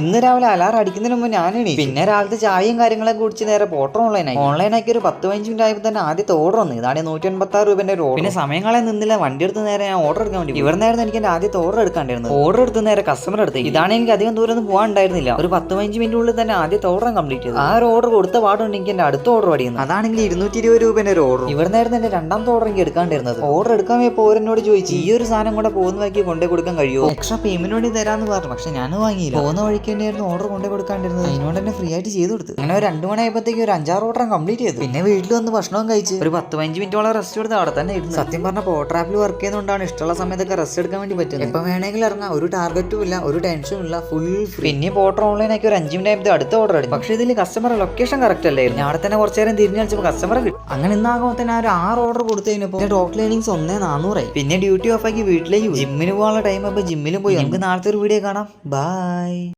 ഇന്ന് രാവിലെ അലാറം അടിക്കുന്നതിന് മുമ്പ് ഞാനാണ്. പിന്നെ രാവിലത്തെ ചായയും കാര്യങ്ങളൊക്കെ കുടിച്ച് നേരെ പോട്ടർ ഓൺലൈനായി. ഓൺലൈനാക്കി ഒരു പത്ത് പതിനഞ്ച് മിനിറ്റ് ആയപ്പോൾ തന്നെ ആദ്യത്തെ ഓർഡർ വന്നു. ഇതാണ് നൂറ്റി അൻപത്തി ആറ് രൂപന്റെ ഒരു ഓർഡർ പിന്നെ സമയങ്ങളെ നിന്നില്ല. വണ്ടി എടുത്ത് നേരെ ഞാൻ ഓർഡർ എടുക്കാൻ വേണ്ടി ഇവർ നേരം എനിക്ക് എന്റെ ആദ്യത്തെ ഓർഡർ എടുക്കാണ്ടായിരുന്നു. ഓർഡർ എടുത്ത് നേരെ കസ്റ്റമർ എടുത്ത് ഇതാണ് എനിക്ക് അധികം ദൂരം ഒന്നും പോകാൻ ഉണ്ടായിരുന്നില്ല ഒരു പത്ത് പതിനഞ്ച് ഉള്ളിൽ തന്നെ ആദ്യത്തെ ഓർഡർ കംപ്ലീറ്റ് ചെയ്തു. ആ ഒരു ഓർഡർ കൊടുത്ത പാടുണ്ട് എനിക്ക് എന്റെ അടുത്ത ഓർഡർ അടിയുന്നത് അതാണെങ്കിൽ ഇരുന്നൂറ്റി ഇരുപത് രൂപന്റെ ഒരു ഓർഡർ ഇവർ നേരം എന്റെ രണ്ടാമത്തെ ഓർഡർ എനിക്ക് എടുക്കാണ്ടിരുന്നത് ഓർഡർ എടുക്കാൻ പോയപ്പോൾ ഓരോനോട് ചോദിച്ചു ഈ ഒരു സാധനം കൂടെ പോകുന്ന വാക്കി കൊണ്ടേ കൊടുക്കാൻ കഴിയുമോ? എക്സ്ട്രാ പേയ്മെന്റ് വേണ്ടി തരാന്ന് പറഞ്ഞു. പക്ഷെ ഞാൻ വാങ്ങിയില്ല. പോകുന്ന വഴിക്ക് തന്നെയായിരുന്നു ഓർഡർ കൊണ്ടു കൊടുക്കാണ്ടിരുന്നത്. അതിനോട് തന്നെ ഫ്രീ ആയിട്ട് ചെയ്ത് കൊടുത്തു. അങ്ങനെ ഒരു രണ്ട് മണിയായപ്പോഴത്തേക്ക് ഒരു അഞ്ചാറ് ഓർഡർ കംപ്ലീറ്റ് ചെയ്തു. പിന്നെ വീട്ടിൽ വന്ന് ഭക്ഷണവും കഴിച്ച്. ഒരു പത്ത് പതിനഞ്ച് മിനിറ്റോളം റെസ്റ്റ് എടുത്ത് അവിടെ തന്നെ ഇരുന്നു. സത്യം പറഞ്ഞ പോട്ടർ ആപ്പിൽ വർക്ക് ചെയ്യുന്നതുകൊണ്ടാണ് ഇഷ്ടമുള്ള സമയത്തൊക്കെ റെസ്റ്റ് എടുക്കാൻ വേണ്ടി പറ്റുന്നത്. എപ്പോൾ വേണമെങ്കിലും ഇറങ്ങാം. ഒരു ടാർഗറ്റും ഇല്ല. ഒരു ടെൻഷനും ഇല്ല. ഫുൾ പിന്നെ പോട്ടർ ഓൺലൈൻ ആക്കി ഒരു അഞ്ച് മിനിറ്റ് ആയപ്പോൾ അടുത്ത ഓർഡർ എടുക്കും പക്ഷേ ഇതിൽ കസ്റ്റമർ ലൊക്കേഷൻ കറക്റ്റ് അല്ലായിരുന്നു. അവിടെ തന്നെ കുറച്ച് നേരം തിരിഞ്ഞു കളിച്ചപ്പോൾ കസ്റ്റമർ കിട്ടും. അങ്ങനെ ഇന്നാകുമ്പോൾ തന്നെ ഒരു ആറ് ഓർഡർ കൊടുത്തു കഴിഞ്ഞപ്പോൾ ടോട്ടൽ ഏണിങ്സ് ഒന്നേ നാനൂറായി പിന്നെ ഡ്യൂട്ടി ഓഫ് ആക്കി വീട്ടിലേക്ക് ജിമ്മിന് പോകാനുള്ള ടൈം അപ്പോൾ ജിമ്മിലും പോയി. നമുക്ക് നാളത്തെ ഒരു വീഡിയോ കാണാം. ബൈ